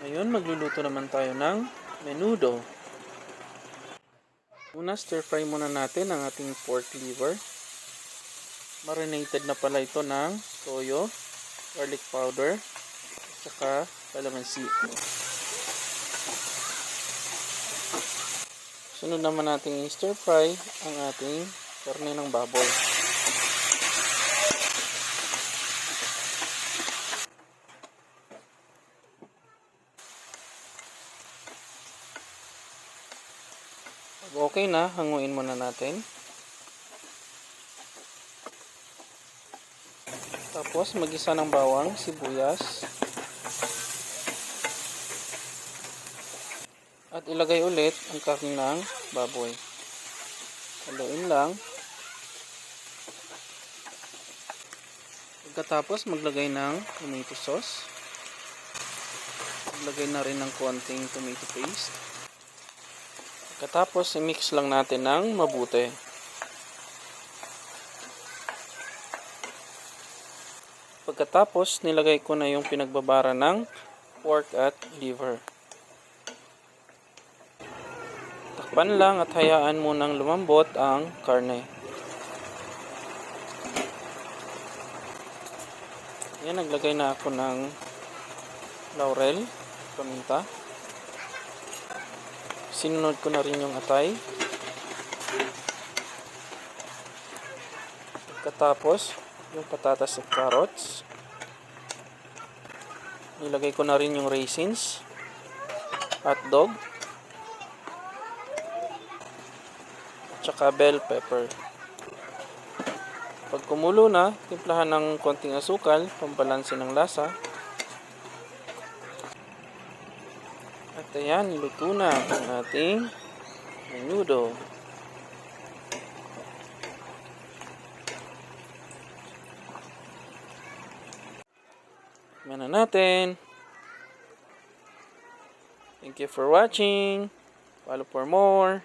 Ngayon, magluluto naman tayo ng menudo. Una, stir fry muna natin ang ating pork liver. Marinated na pala ito ng toyo, garlic powder, at saka calamansi. Sunod naman natin i-stir fry ang ating karne ng baboy. Okay na, hanguin muna natin. Tapos, magisa ng bawang, sibuyas. At ilagay ulit ang karne ng baboy. Haluin lang. Pagkatapos, maglagay ng tomato sauce. Maglagay na rin ng konting tomato paste. Pagkatapos, i-mix lang natin ng mabuti. Pagkatapos, nilagay ko na yung pinagbabara ng pork at liver. Takpan lang at hayaan munang lumambot ang karne. Yan, naglagay na ako ng laurel, paminta. Sinunod ko na rin yung atay. Pagkatapos, yung patatas at carrots. Nilagay ko na rin yung raisins, hotdog, at saka bell pepper. Pag kumulo na, timplahan ng konting asukal, pambalansin ng lasa. At ayan, luto na ang ating menudo. Tikman na natin. Thank you for watching. Follow for more.